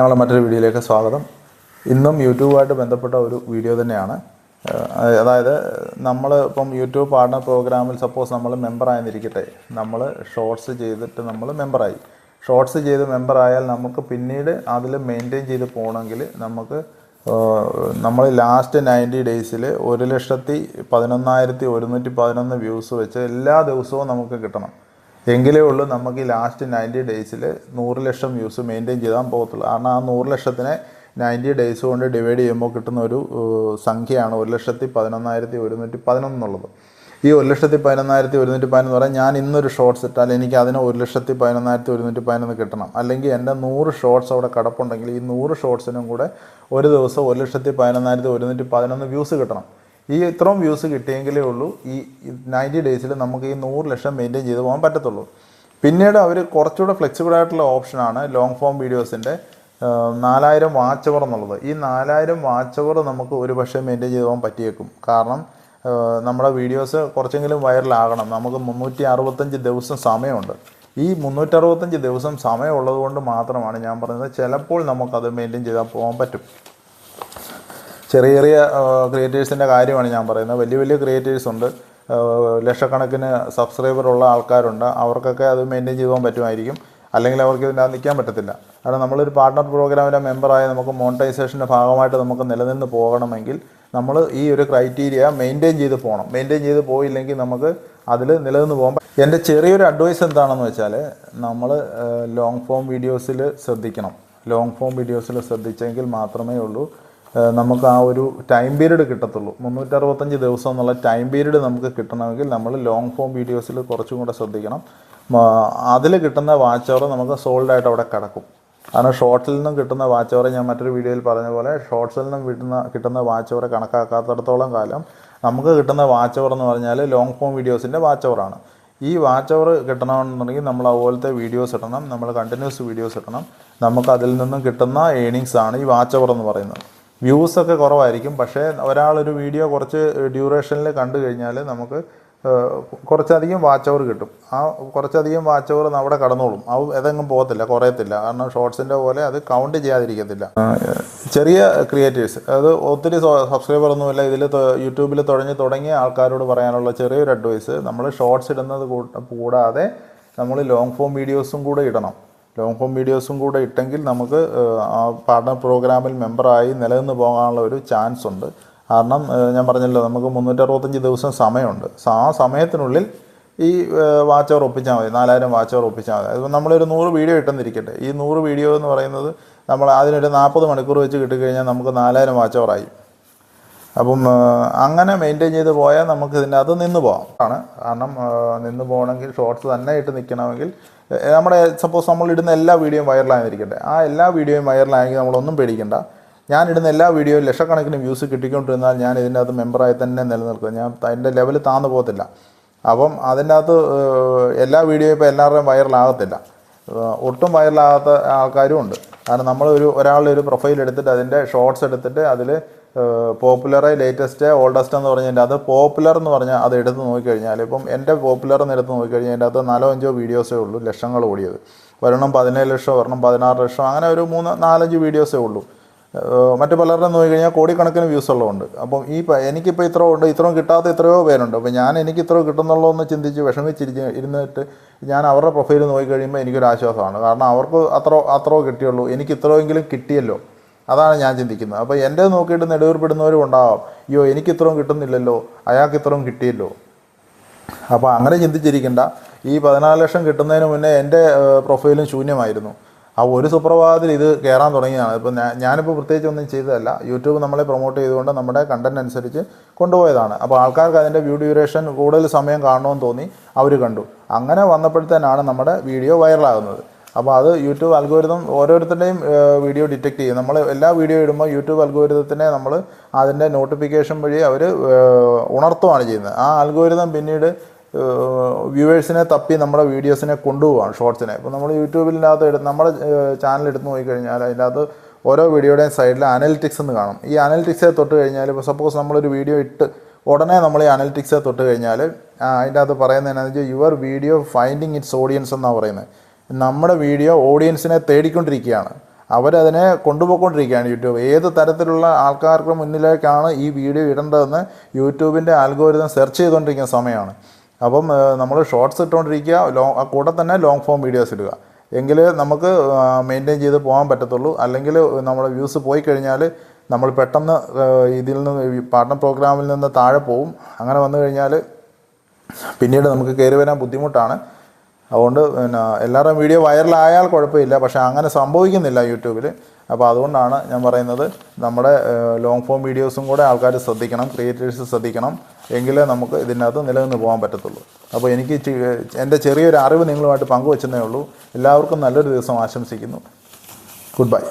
ഞങ്ങളുടെ മറ്റൊരു വീഡിയോയിലേക്ക് സ്വാഗതം. ഇന്നും യൂട്യൂബുമായിട്ട് ബന്ധപ്പെട്ട ഒരു വീഡിയോ തന്നെയാണ്. അതായത് നമ്മൾ ഇപ്പം യൂട്യൂബ് പാർട്ണർ പ്രോഗ്രാമിൽ സപ്പോസ് നമ്മൾ മെമ്പറായിരിക്കട്ടെ നമ്മൾ ഷോർട്സ് ചെയ്തിട്ട് നമ്മൾ മെമ്പറായി ഷോർട്സ് ചെയ്ത് മെമ്പറായാൽ നമുക്ക് പിന്നീട് അതിൽ മെയിന്റെയിൻ ചെയ്ത് പോകണമെങ്കിൽ നമുക്ക് നമ്മൾ ലാസ്റ്റ് നയന്റി ഡേയ്സിൽ ഒരു ലക്ഷത്തി പതിനൊന്നായിരത്തി ഒരുന്നൂറ്റി പതിനൊന്ന് വ്യൂസ് വെച്ച് എല്ലാ ദിവസവും നമുക്ക് കിട്ടണം. എങ്കിലേ ഉള്ളൂ നമുക്ക് ഈ ലാസ്റ്റ് നയന്റി ഡേയ്സിൽ നൂറ് ലക്ഷം വ്യൂസ് മെയിന്റെയിൻ ചെയ്താൽ പോകത്തുള്ളൂ. കാരണം ആ നൂറ് ലക്ഷത്തിനെ നയന്റി ഡേയ്സ് കൊണ്ട് ഡിവൈഡ് ചെയ്യുമ്പോൾ കിട്ടുന്ന ഒരു സംഖ്യയാണ് ഒരു ലക്ഷത്തി പതിനൊന്നായിരത്തി ഒരുന്നൂറ്റി പതിനൊന്ന് എന്നുള്ളത്. ഈ ഒരു ലക്ഷത്തി പതിനൊന്നായിരത്തി ഒരുന്നൂറ്റി പതിനൊന്ന് പറയാൻ ഞാൻ ഇന്നൊരു ഷോർട്സ് ഇട്ടാൽ എനിക്ക് അതിന് ഒരു ലക്ഷത്തി പതിനൊന്നായിരത്തി ഒരുന്നൂറ്റി പതിനൊന്ന് കിട്ടണം. അല്ലെങ്കിൽ എന്റെ നൂറ് ഷോർട്സ് അവിടെ കിടപ്പുണ്ടെങ്കിൽ ഈ നൂറ് ഷോർട്സിനും കൂടെ ഒരു ദിവസം ഒരു ലക്ഷത്തി പതിനൊന്നായിരത്തി ഒരുന്നൂറ്റി പതിനൊന്ന് വ്യൂസ് കിട്ടണം. ഈ ഇത്രയും വ്യൂസ് കിട്ടിയെങ്കിലേ ഉള്ളൂ. ഈ നയന്റി ഡേയ്സിൽ നമുക്ക് ഈ നൂറ് ലക്ഷം മെയിന്റെയിൻ ചെയ്ത് പോകാൻ പറ്റത്തുള്ളൂ. പിന്നീട് അവർ കുറച്ചുകൂടെ ഫ്ലെക്സിബിൾ ആയിട്ടുള്ള ഓപ്ഷനാണ് ലോങ് ഫോം വീഡിയോസിന്റെ നാലായിരം വാച്ച് അവർ എന്നുള്ളത്. ഈ നാലായിരം വാച്ച് അവർ നമുക്ക് ഒരു പക്ഷേ മെയിന്റെയിൻ ചെയ്ത് പോകാൻ പറ്റിയേക്കും. കാരണം നമ്മുടെ വീഡിയോസ് കുറച്ചെങ്കിലും വൈറലാകണം നമുക്ക് മുന്നൂറ്റി അറുപത്തഞ്ച് ദിവസം സമയമുണ്ട്. ഈ മുന്നൂറ്ററുപത്തഞ്ച് ദിവസം സമയമുള്ളത് കൊണ്ട് മാത്രമാണ് ഞാൻ പറഞ്ഞത്. ചിലപ്പോൾ നമുക്കത് മെയിന്റെയിൻ ചെയ്താൽ പോകാൻ പറ്റും. ചെറിയ ചെറിയ ക്രിയേറ്റേഴ്സിന്റെ കാര്യമാണ് ഞാൻ പറയുന്നത്. വലിയ വലിയ ക്രിയേറ്റേഴ്സ് ഉണ്ട്. ലക്ഷക്കണക്കിന് സബ്സ്ക്രൈബർ ഉള്ള ആൾക്കാരുണ്ട്. അവർക്കൊക്കെ അത് മെയിന്റെയിൻ ചെയ്ത് പോകാൻ പറ്റുമായിരിക്കും. അല്ലെങ്കിൽ അവർക്ക് ഇതിന്റെ അകത്ത് നിൽക്കാൻ പറ്റത്തില്ല. കാരണം നമ്മളൊരു പാർട്ണർ പ്രോഗ്രാമിന്റെ മെമ്പറായ നമുക്ക് മോണിറ്റൈസേഷന്റെ ഭാഗമായിട്ട് നമുക്ക് നിലനിന്ന് പോകണമെങ്കിൽ നമ്മൾ ഈ ഒരു ക്രൈറ്റീരിയ മെയിന്റെയിൻ ചെയ്ത് പോകണം. മെയിന്റെയിൻ ചെയ്ത് പോയില്ലെങ്കിൽ നമുക്ക് അതിൽ നിലനിന്ന് പോകാൻ എന്റെ ചെറിയൊരു അഡ്വൈസ് എന്താണെന്ന് വെച്ചാൽ നമ്മൾ ലോങ് ഫോം വീഡിയോസിൽ ശ്രദ്ധിക്കണം. ലോങ് ഫോം വീഡിയോസിൽ ശ്രദ്ധിച്ചെങ്കിൽ മാത്രമേ ഉള്ളൂ. നമുക്ക് ആ ഒരു ടൈം പീരീഡ് കിട്ടത്തുള്ളൂ. മുന്നൂറ്ററുപത്തഞ്ച് ദിവസം എന്നുള്ള ടൈം പീരീഡ് നമുക്ക് കിട്ടണമെങ്കിൽ നമ്മൾ ലോങ് ഫോം വീഡിയോസിൽ കുറച്ചും കൂടെ ശ്രദ്ധിക്കണം. അതിൽ കിട്ടുന്ന വാച്ച് അവർ നമുക്ക് സോൾഡായിട്ട് അവിടെ കിടക്കും. കാരണം ഷോർട്സിൽ നിന്നും കിട്ടുന്ന വാച്ച് അവർ ഞാൻ മറ്റൊരു വീഡിയോയിൽ പറഞ്ഞ പോലെ ഷോർട്സിൽ നിന്നും കിട്ടുന്ന കിട്ടുന്ന വാച്ച് അവർ കണക്കാക്കാത്തടത്തോളം കാലം നമുക്ക് കിട്ടുന്ന വാച്ച് അവർ എന്ന് പറഞ്ഞാൽ ലോങ് ഫോം വീഡിയോസിന്റെ വാച്ച് അവറാണ് ഈ വാച്ച് അവർ കിട്ടണമെന്നുണ്ടെങ്കിൽ നമ്മൾ അതുപോലത്തെ വീഡിയോസ് ഇടണം. നമ്മൾ കണ്ടിന്യൂസ് വീഡിയോസ് ഇടണം. നമുക്ക് അതിൽ നിന്നും കിട്ടുന്ന ഏണിങ്സ് ആണ് ഈ വാച്ച് അവർ എന്ന് പറയുന്നത്. വ്യൂസ് ഒക്കെ കുറവായിരിക്കും. പക്ഷേ ഒരാളൊരു വീഡിയോ കുറച്ച് ഡ്യൂറേഷനിൽ കണ്ടു കഴിഞ്ഞാൽ നമുക്ക് കുറച്ചധികം വാച്ച് അവർ കിട്ടും. ആ കുറച്ചധികം വാച്ച് അവർ അവിടെ കടന്നോളും. അത് ഏതെങ്കിലും പോകത്തില്ല കുറയത്തില്ല. കാരണം ഷോർട്സിന്റെ പോലെ അത് കൗണ്ട് ചെയ്യാതിരിക്കത്തില്ല. ചെറിയ ക്രിയേറ്റേഴ്സ് അത് ഒത്തിരി സബ്സ്ക്രൈബർ ഒന്നുമില്ല ഇതിൽ യൂട്യൂബിൽ തുടങ്ങി തുടങ്ങിയ ആൾക്കാരോട് പറയാനുള്ള ചെറിയൊരു അഡ്വൈസ് നമ്മൾ ഷോർട്സ് ഇടുന്നത് കൂടാതെ നമ്മൾ ലോങ് ഫോം വീഡിയോസും കൂടെ ഇടണം. ലോങ് ഫോം വീഡിയോസും കൂടെ ഇട്ടെങ്കിൽ നമുക്ക് ആ പാഠ പ്രോഗ്രാമിൽ മെമ്പറായി നിലനിന്ന് പോകാനുള്ള ഒരു ചാൻസ് ഉണ്ട്. കാരണം ഞാൻ പറഞ്ഞല്ലോ നമുക്ക് മുന്നൂറ്ററുപത്തഞ്ച് ദിവസം സമയമുണ്ട്. ആ സമയത്തിനുള്ളിൽ ഈ വാച്ച് അവർ ഒപ്പിച്ചാൽ മതി. നാലായിരം വാച്ച് അവർ ഒപ്പിച്ചാൽ മതി. അതിപ്പോൾ നമ്മളൊരു നൂറ് വീഡിയോ ഇട്ടെന്നിരിക്കട്ടെ. ഈ നൂറ് വീഡിയോ എന്ന് പറയുന്നത് നമ്മൾ അതിനൊരു നാൽപ്പത് മണിക്കൂർ വെച്ച് കിട്ടിക്കഴിഞ്ഞാൽ നമുക്ക് നാലായിരം വാച്ച് അവറായി അപ്പം അങ്ങനെ മെയിന്റെയിൻ ചെയ്ത് പോയാൽ നമുക്ക് ഇതിന്റെ അത് നിന്ന് പോകാം. ആണ്. കാരണം നിന്ന് പോകണമെങ്കിൽ ഷോർട്സ് തന്നെ ഇട്ട് നിൽക്കണമെങ്കിൽ നമ്മുടെ സപ്പോസ് നമ്മൾ ഇടുന്ന എല്ലാ വീഡിയോയും വൈറലായിരിക്കട്ടെ ആ എല്ലാ വീഡിയോയും വൈറലായെങ്കിൽ നമ്മളൊന്നും പേടിക്കണ്ട. ഞാൻ ഇടുന്ന എല്ലാ വീഡിയോയും ലക്ഷക്കണക്കിന് വ്യൂസ് കിട്ടിക്കൊണ്ടിരുന്നാൽ ഞാൻ ഇതിന്റെ അകത്ത് മെമ്പറായി തന്നെ നിലനിൽക്കും. ഞാൻ അതിന്റെ ലെവൽ താന്നു പോകത്തില്ല. അപ്പം അതിന്റെ അകത്ത് എല്ലാ വീഡിയോയും ഇപ്പോൾ എല്ലാവരുടെയും വൈറലാകത്തില്ല ഒട്ടും വൈറലാകാത്ത ആൾക്കാരും ഉണ്ട്. കാരണം നമ്മൾ ഒരു ഒരാളുടെ ഒരു പ്രൊഫൈൽ എടുത്തിട്ട് അതിന്റെ ഷോർട്സ് എടുത്തിട്ട് അതിൽ പോപ്പുലർ ലേറ്റസ്റ്റ് ഓൾഡസ്റ്റ് എന്ന് പറഞ്ഞതിന്റെ അത് പോപ്പുലർ എന്ന് പറഞ്ഞാൽ അത് എടുത്ത് നോക്കിക്കഴിഞ്ഞാൽ ഇപ്പം എന്റെ പോപ്പുലർ എന്ന് എടുത്ത് നോക്കിക്കഴിഞ്ഞാൽ അതിന്റെ അകത്ത് നാലോ അഞ്ചോ വീഡിയോസേ ഉള്ളൂ ലക്ഷങ്ങൾ ഓടിയത്. ഒരെണ്ണം പതിനേഴ് ലക്ഷം ഒരെണ്ണം പതിനാറ് ലക്ഷം അങ്ങനെ ഒരു മൂന്ന് നാലഞ്ച് വീഡിയോസേ ഉള്ളൂ. മറ്റു പലരുടെ നോക്കി കഴിഞ്ഞാൽ കോടിക്കണക്കിന് വ്യൂസ് ഉള്ളതുകൊണ്ട്. അപ്പം ഈ എനിക്കിപ്പോൾ ഇത്ര ഉണ്ട് ഇത്രയും കിട്ടാത്ത എത്രയോ പേരുണ്ട്. അപ്പോൾ ഞാൻ എനിക്ക് ഇത്ര കിട്ടുന്നുള്ളൂ എന്ന് ചിന്തിച്ച് വിഷമിച്ചിരിച്ച് ഇരുന്നിട്ട് ഞാൻ അവരുടെ പ്രൊഫൈൽ നോക്കി കഴിയുമ്പോൾ എനിക്കൊരു ആശ്വാസമാണ്. കാരണം അവർക്ക് അത്ര അത്രയോ കിട്ടിയുള്ളൂ. എനിക്ക് ഇത്രയെങ്കിലും കിട്ടിയല്ലോ. അതാണ് ഞാൻ ചിന്തിക്കുന്നത്. അപ്പോൾ എന്റെ നോക്കിയിട്ട് നെടുവേർപ്പെടുന്നവരും ഉണ്ടാവാം. അയ്യോ എനിക്ക് ഇത്രയും കിട്ടുന്നില്ലല്ലോ. അയാൾക്ക് ഇത്രയും കിട്ടിയല്ലോ. അപ്പോൾ അങ്ങനെ ചിന്തിച്ചിരിക്കേണ്ട. ഈ പതിനാല് ലക്ഷം കിട്ടുന്നതിന് മുന്നേ എന്റെ പ്രൊഫൈലും ശൂന്യമായിരുന്നു. ആ ഒരു സുപ്രഭാതത്തിൽ ഇത് കയറാൻ തുടങ്ങിയതാണ്. ഇപ്പോൾ ഞാനിപ്പോൾ പ്രത്യേകിച്ച് ഒന്നും ചെയ്തതല്ല. യൂട്യൂബ് നമ്മളെ പ്രൊമോട്ട് ചെയ്തുകൊണ്ട് നമ്മുടെ കണ്ടന്റ് അനുസരിച്ച് കൊണ്ടുപോയതാണ്. അപ്പോൾ ആൾക്കാർക്ക് അതിന്റെ വ്യൂ ഡ്യൂറേഷൻ കൂടുതൽ സമയം കാണണമെന്ന് തോന്നി അവർ കണ്ടു. അങ്ങനെ വന്നപ്പോഴത്തേനാണ് നമ്മുടെ വീഡിയോ വൈറലാകുന്നത് അപ്പോൾ അത് യൂട്യൂബ് അൽഗോരിതം ഓരോരുത്തരുടെയും വീഡിയോ ഡിറ്റക്ട് ചെയ്യും. നമ്മൾ എല്ലാ വീഡിയോ ഇടുമ്പോൾ യൂട്യൂബ് അൽഗോരിതത്തിനെ നമ്മൾ അതിന്റെ നോട്ടിഫിക്കേഷൻ വഴി അവർ ഉണർത്തുവാണ് ചെയ്യുന്നത്. ആ അൽഗോരിതം പിന്നീട് വ്യൂവേഴ്സിനെ തപ്പി നമ്മുടെ വീഡിയോസിനെ കൊണ്ടുപോകാം ഷോർട്സിനെ. ഇപ്പോൾ നമ്മൾ യൂട്യൂബിനകത്ത് എടുത്ത് നമ്മുടെ ചാനൽ എടുത്ത് നോക്കിക്കഴിഞ്ഞാൽ അതിനകത്ത് ഓരോ വീഡിയോയുടെയും സൈഡിൽ അനലിറ്റിക്സ് എന്ന് കാണും. ഈ അനലിറ്റിക്സെ തൊട്ട് കഴിഞ്ഞാൽ ഇപ്പോൾ സപ്പോസ് നമ്മളൊരു വീഡിയോ ഇട്ട് ഉടനെ നമ്മൾ ഈ അനലിറ്റിക്സെ തൊട്ട് കഴിഞ്ഞാൽ അതിന്റെ അകത്ത് പറയുന്നത് വെച്ചാൽ your video finding it's audience എന്നാണ് പറയുന്നത്. നമ്മുടെ വീഡിയോ ഓഡിയൻസിനെ തേടിക്കൊണ്ടിരിക്കുകയാണ്. അവരതിനെ കൊണ്ടുപോയിക്കൊണ്ടിരിക്കുകയാണ് യൂട്യൂബ്. ഏത് തരത്തിലുള്ള ആൾക്കാർക്ക് മുന്നിലേക്കാണ് ഈ വീഡിയോ ഇടേണ്ടതെന്ന് യൂട്യൂബിന്റെ ആൽഗോരിതം സെർച്ച് ചെയ്തുകൊണ്ടിരിക്കുന്ന സമയമാണ്. അപ്പം നമ്മൾ ഷോർട്സ് ഇട്ടുകൊണ്ടിരിക്കുക ലോങ് കൂടെ തന്നെ ലോങ് ഫോം വീഡിയോസ് ഇടുക. എങ്കിൽ നമുക്ക് മെയിന്റെയിൻ ചെയ്ത് പോകാൻ പറ്റത്തുള്ളൂ. അല്ലെങ്കിൽ നമ്മുടെ വ്യൂസ് പോയി കഴിഞ്ഞാൽ നമ്മൾ പെട്ടെന്ന് ഇതിൽ നിന്ന് പാർട്ണർ പ്രോഗ്രാമിൽ നിന്ന് താഴെ പോവും. അങ്ങനെ വന്നു കഴിഞ്ഞാൽ പിന്നീട് നമുക്ക് കയറി വരാൻ ബുദ്ധിമുട്ടാണ്. അതുകൊണ്ട് പിന്നെ എല്ലാവരുടെയും വീഡിയോ വൈറലായാൽ കുഴപ്പമില്ല. പക്ഷേ അങ്ങനെ സംഭവിക്കുന്നില്ല യൂട്യൂബിൽ അപ്പോൾ അതുകൊണ്ടാണ് ഞാൻ പറയുന്നത് നമ്മുടെ ലോങ് ഫോം വീഡിയോസും കൂടെ ആൾക്കാർ ശ്രദ്ധിക്കണം ക്രിയേറ്റേഴ്സ് ശ്രദ്ധിക്കണം എങ്കിലേ നമുക്ക് ഇതിനകത്ത് നിലനിന്ന് പോകാൻ പറ്റത്തുള്ളൂ. അപ്പോൾ എനിക്ക് എന്റെ ചെറിയൊരു അറിവ് നിങ്ങളുമായിട്ട് പങ്കുവച്ചതേ ഉള്ളൂ. എല്ലാവർക്കും നല്ലൊരു ദിവസം ആശംസിക്കുന്നു. Good bye